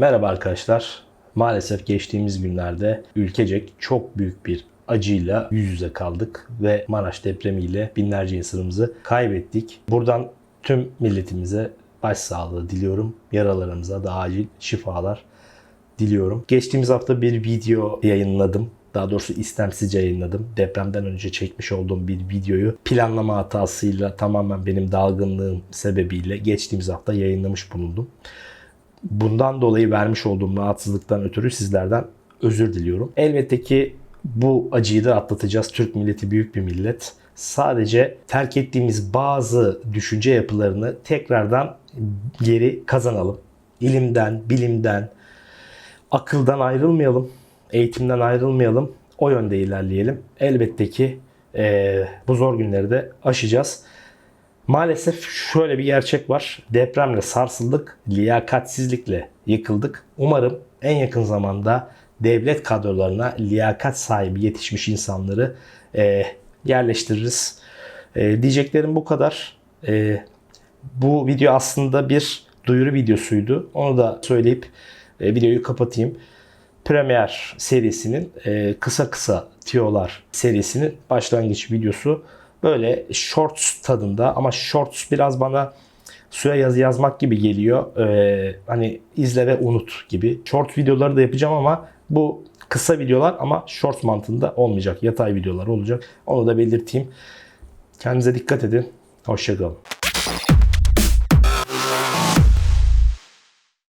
Merhaba arkadaşlar. Maalesef geçtiğimiz günlerde ülkecek çok büyük bir acıyla yüz yüze kaldık ve Maraş depremiyle binlerce insanımızı kaybettik. Buradan tüm milletimize başsağlığı diliyorum. Yaralarımıza da acil şifalar diliyorum. Geçtiğimiz hafta bir video yayınladım. Daha doğrusu istemsizce yayınladım. Depremden önce çekmiş olduğum bir videoyu planlama hatasıyla tamamen benim dalgınlığım sebebiyle geçtiğimiz hafta yayınlamış bulundum. Bundan dolayı vermiş olduğum rahatsızlıktan ötürü sizlerden özür diliyorum. Elbette ki bu acıyı da atlatacağız. Türk milleti büyük bir millet. Sadece terk ettiğimiz bazı düşünce yapılarını tekrardan geri kazanalım. İlimden, bilimden, akıldan ayrılmayalım, eğitimden ayrılmayalım. O yönde ilerleyelim. Elbette ki eee, bu zor günleri de aşacağız. Maalesef şöyle bir gerçek var. Depremle sarsıldık, liyakatsizlikle yıkıldık. Umarım en yakın zamanda devlet kadrolarına liyakat sahibi yetişmiş insanları eee, yerleştiririz. Eee, diyeceklerim bu kadar. Eee, bu video aslında bir duyuru videosuydu. Onu da söyleyip e, videoyu kapatayım. Premier serisinin e, kısa kısa tiyolar serisinin başlangıç videosu. Böyle shorts tadında ama shorts biraz bana suya yazı yazmak gibi geliyor. E, hani izle ve unut gibi. Short videoları da yapacağım ama bu kısa videolar ama short mantığında olmayacak. Yatay videolar olacak. Onu da belirteyim. Kendinize dikkat edin. Hoşçakalın.